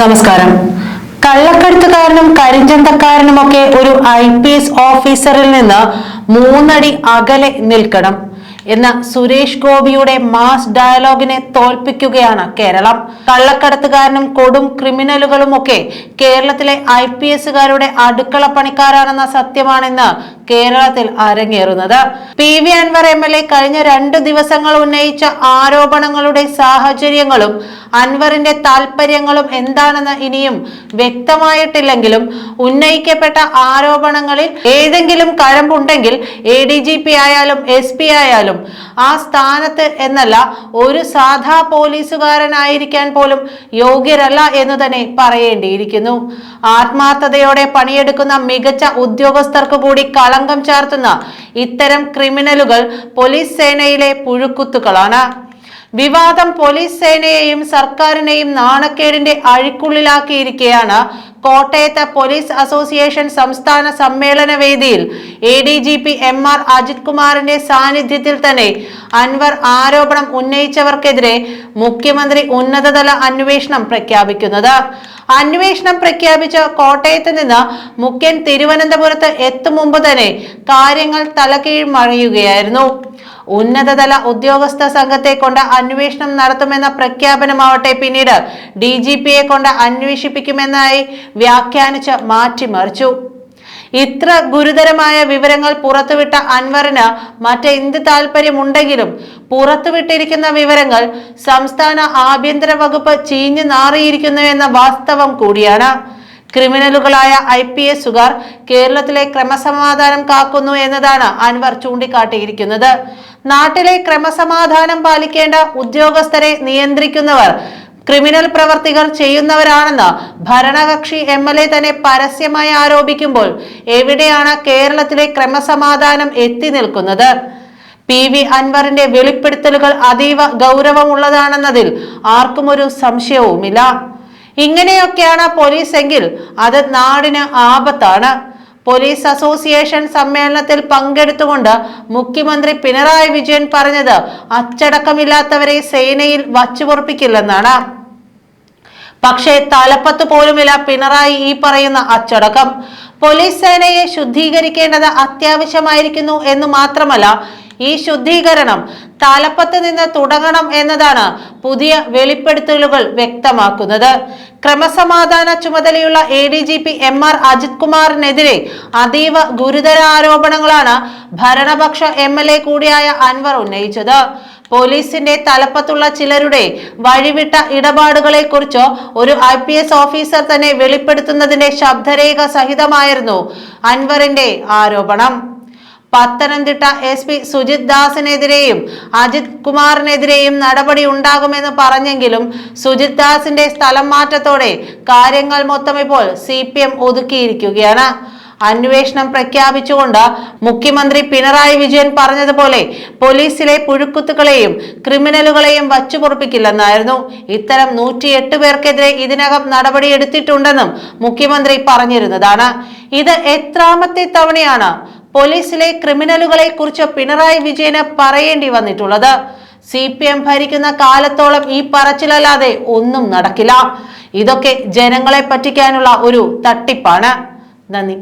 നമസ്കാരം. കള്ളക്കടത്തുകാരനും കരിഞ്ചന്തക്കാരനുമൊക്കെ ഒരു I P S ഓഫീസറിൽ നിന്ന് മൂന്നടി അകലെ നിൽക്കണം. എന്ന സുരേഷ് ഗോപിയുടെ മാസ് ഡയലോഗിനെ തോൽപ്പിക്കുകയാണ് കേരളം. കള്ളക്കടത്തുകാരനും കൊടും ക്രിമിനലുകളുമൊക്കെ കേരളത്തിലെ ഐ പി എസുകാരുടെ അടുക്കള പണിക്കാരാണെന്ന സത്യമാണെന്ന് കേരളത്തിൽ അരങ്ങേറുന്നത്. P V Anvar M L A കഴിഞ്ഞ രണ്ട് ദിവസങ്ങൾ ഉന്നയിച്ച ആരോപണങ്ങളുടെ സാഹചര്യങ്ങളും അൻവറിന്റെ താല്പര്യങ്ങളും എന്താണെന്ന് ഇനിയും വ്യക്തമായിട്ടില്ലെങ്കിലും ഉന്നയിക്കപ്പെട്ട ആരോപണങ്ങളിൽ ഏതെങ്കിലും കഴമ്പുണ്ടെങ്കിൽ എ ഡി ജി പി ആയാലും എസ് പി ആയാലും ആ സ്ഥാനത്ത് എന്നല്ല ഒരു സാധാ പോലീസുകാരനായിരിക്കാൻ പോലും യോഗ്യരല്ല എന്ന് തന്നെ പറയേണ്ടിയിരിക്കുന്നു. ആത്മാർത്ഥതയോടെ പണിയെടുക്കുന്ന മികച്ച ഉദ്യോഗസ്ഥർക്ക് കൂടി കളങ്കം ചാർത്തുന്ന ഇത്തരം ക്രിമിനലുകൾ പോലീസ് സേനയിലെ പുഴുക്കുത്തുകളാണ് വിവാദം പോലീസ് സേനയെയും സർക്കാരിനെയും നാണക്കേടിന്റെ അഴിക്കുള്ളിലാക്കിയിരിക്കെയാണ് കോട്ടയത്ത് പോലീസ് അസോസിയേഷൻ സംസ്ഥാന സമ്മേളന വേദിയിൽ A D G P M R Ajith കുമാറിന്റെ സാന്നിധ്യത്തിൽ തന്നെ അൻവർ ആരോപണം ഉന്നയിച്ചവർക്കെതിരെ മുഖ്യമന്ത്രി ഉന്നതതല അന്വേഷണം പ്രഖ്യാപിക്കുന്നത്. അന്വേഷണം പ്രഖ്യാപിച്ച കോട്ടയത്ത് നിന്ന് മുഖ്യൻ തിരുവനന്തപുരത്ത് എത്തും മുമ്പ് തന്നെ കാര്യങ്ങൾ തലകീഴ് മറിയുകയായിരുന്നു. ഉന്നതതല ഉദ്യോഗസ്ഥ സംഘത്തെ കൊണ്ട് അന്വേഷണം നടത്തുമെന്ന പ്രഖ്യാപനമാവട്ടെ പിന്നീട് ഡി ജി പിയെ കൊണ്ട് അന്വേഷിപ്പിക്കുമെന്നായി വ്യാഖ്യാനിച്ച് മാറ്റിമറിച്ചു ഇത്ര ഗുരുതരമായ വിവരങ്ങൾ പുറത്തുവിട്ട അൻവറിന് മറ്റെന്ത് താല്പര്യമുണ്ടെങ്കിലും പുറത്തുവിട്ടിരിക്കുന്ന വിവരങ്ങൾ സംസ്ഥാന ആഭ്യന്തര വകുപ്പ് ചീഞ്ഞു നാറിയിരിക്കുന്നു എന്ന വാസ്തവം കൂടിയാണ്. ക്രിമിനലുകളായ ഐ പി എസുകാർ കേരളത്തിലെ ക്രമസമാധാനം കാക്കുന്നു എന്നതാണ് അൻവർ ചൂണ്ടിക്കാട്ടിയിരിക്കുന്നത്. നാട്ടിലെ ക്രമസമാധാനം പാലിക്കേണ്ട ഉദ്യോഗസ്ഥരെ നിയന്ത്രിക്കുന്നവർ ക്രിമിനൽ പ്രവർത്തികൾ ചെയ്യുന്നവരാണെന്ന് ഭരണകക്ഷി എം എൽ എ തന്നെ പരസ്യമായി ആരോപിക്കുമ്പോൾ എവിടെയാണ് കേരളത്തിലെ ക്രമസമാധാനം എത്തി നിൽക്കുന്നത്? പി വി അൻവറിന്റെ വെളിപ്പെടുത്തലുകൾ അതീവ ഗൗരവമുള്ളതാണെന്നതിൽ ആർക്കും ഒരു സംശയവുമില്ല. ഇങ്ങനെയൊക്കെയാണ് പോലീസ് എങ്കിൽ അത് നാടിന് ആപത്താണ്. പോലീസ് അസോസിയേഷൻ സമ്മേളനത്തിൽ പങ്കെടുത്തുകൊണ്ട് മുഖ്യമന്ത്രി പിണറായി വിജയൻ പറഞ്ഞത് അച്ചടക്കമില്ലാത്തവരെ സേനയിൽ വച്ചുപൊറപ്പിക്കില്ലെന്നാണ്. പക്ഷേ തലപ്പത്ത് പോലുമില്ല പിണറായി ഈ പറയുന്ന അച്ചടക്കം. പോലീസ് സേനയെ ശുദ്ധീകരിക്കേണ്ടത് അത്യാവശ്യമായിരിക്കുന്നു എന്ന് മാത്രമല്ല ഈ ശുദ്ധീകരണം തലപ്പത്ത് നിന്ന് തുടങ്ങണം എന്നതാണ് പുതിയ വെളിപ്പെടുത്തലുകൾ വ്യക്തമാക്കുന്നത്. ക്രമസമാധാന ചുമതലയുള്ള A D G P M R Ajith കുമാറിനെതിരെ അതീവ ഗുരുതര ആരോപണങ്ങളാണ് ഭരണപക്ഷ എം എൽ എ കൂടിയായ അൻവർ ഉന്നയിച്ചത്. പോലീസിന്റെ തലപ്പത്തുള്ള ചിലരുടെ വഴിവിട്ട ഇടപാടുകളെ കുറിച്ചോ ഒരു ഐ പി എസ് ഓഫീസർ തന്നെ വെളിപ്പെടുത്തുന്നതിന്റെ ശബ്ദരേഖ സഹിതമായിരുന്നു അൻവറിന്റെ ആരോപണം. പത്തനംതിട്ട എസ് പി സുജിത് ദാസിനെതിരെയും അജിത് കുമാറിനെതിരെയും നടപടി ഉണ്ടാകുമെന്ന് പറഞ്ഞെങ്കിലും സുജിത് ദാസിന്റെ സ്ഥലം മാറ്റത്തോടെ കാര്യങ്ങൾ മൊത്തം ഇപ്പോൾ സി പി എം ഒതുക്കിയിരിക്കുകയാണ്. അന്വേഷണം പ്രഖ്യാപിച്ചുകൊണ്ട് മുഖ്യമന്ത്രി പിണറായി വിജയൻ പറഞ്ഞതുപോലെ പോലീസിലെ പുഴുക്കുത്തുകളെയും ക്രിമിനലുകളെയും വച്ചുപൊറപ്പിക്കില്ലെന്നായിരുന്നു. ഇത്തരം നൂറ്റിയെട്ട് പേർക്കെതിരെ ഇതിനകം നടപടിയെടുത്തിട്ടുണ്ടെന്നും മുഖ്യമന്ത്രി പറഞ്ഞിരുന്നതാണ്. ഇത് എത്രാമത്തെ തവണയാണ് പോലീസിലെ ക്രിമിനലുകളെ കുറിച്ച് പിണറായി വിജയന് പറയേണ്ടി വന്നിട്ടുള്ളത്. സി പി എം ഭരിക്കുന്ന കാലത്തോളം ഈ പറച്ചിലല്ലാതെ ഒന്നും നടക്കില്ല. ഇതൊക്കെ ജനങ്ങളെ പറ്റിക്കാനുള്ള ഒരു തട്ടിപ്പാണ്. നന്ദി.